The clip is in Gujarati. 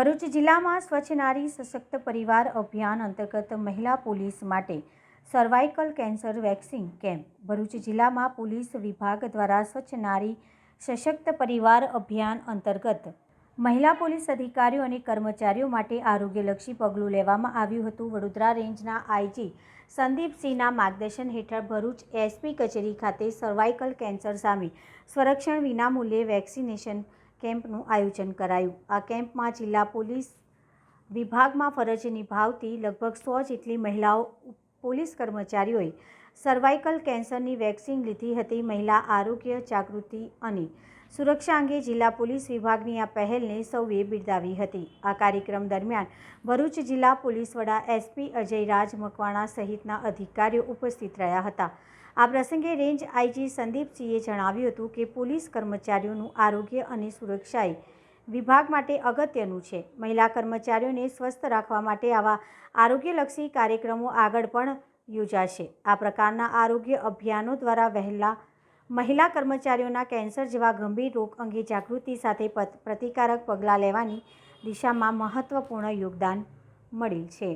ભરૂચ જિલ્લામાં સ્વચ્છ નારી સશક્ત પરિવાર અભિયાન અંતર્ગત મહિલા પોલીસ માટે cervical cancer vaccine camp. Bharuch જિલ્લામાં પોલીસ વિભાગ દ્વારા સ્વચ્છ નારી સશક્ત પરિવાર અભિયાન અંતર્ગત મહિલા પોલીસ અધિકારીઓ અને કર્મચારીઓ માટે આરોગ્યલક્ષી પગલું લેવામાં આવ્યું હતું. વડોદરા રેન્જના આઈજી સંદીપસિંહના માર્ગદર્શન હેઠળ ભરૂચ એસપી કચેરી ખાતે સર્વાઇકલ કેન્સર સામે સંરક્ષણ વિનામૂલ્યે વેક્સિનેશન કેમ્પનું આયોજન કરાયું. આ કેમ્પમાં જિલ્લા પોલીસ વિભાગમાં ફરજ નિભાવતી લગભગ સો જેટલી મહિલાઓ પોલીસ કર્મચારીઓએ સર્વાઇકલ કેન્સરની વેક્સિન લીધી હતી. મહિલા આરોગ્ય જાગૃતિ અને સુરક્ષા અંગે જિલ્લા પોલીસ વિભાગની આ પહેલને સૌએ બિરદાવી હતી. આ કાર્યક્રમ દરમિયાન ભરૂચ જિલ્લા પોલીસ વડા એસપી અજયરાજ મકવાણા સહિતના અધિકારીઓ ઉપસ્થિત રહ્યા હતા. આ પ્રસંગે રેન્જ આઈજી સંદીપસિંહે જણાવ્યું હતું કે પોલીસ કર્મચારીઓનું આરોગ્ય અને સુરક્ષાએ વિભાગ માટે અગત્યનું છે. મહિલા કર્મચારીઓને સ્વસ્થ રાખવા માટે આવા આરોગ્યલક્ષી કાર્યક્રમો આગળ પણ યોજાશે. આ પ્રકારના આરોગ્ય અભિયાનો દ્વારા વહેલા મહિલા કર્મચારીઓના કેન્સર જેવા ગંભીર રોગ અંગે જાગૃતિ સાથે પ્રતિકારક પગલાં લેવાની દિશામાં મહત્ત્વપૂર્ણ યોગદાન મળેલ છે.